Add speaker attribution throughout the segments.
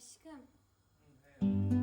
Speaker 1: Aşkım. Şekercilere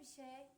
Speaker 1: bir şey.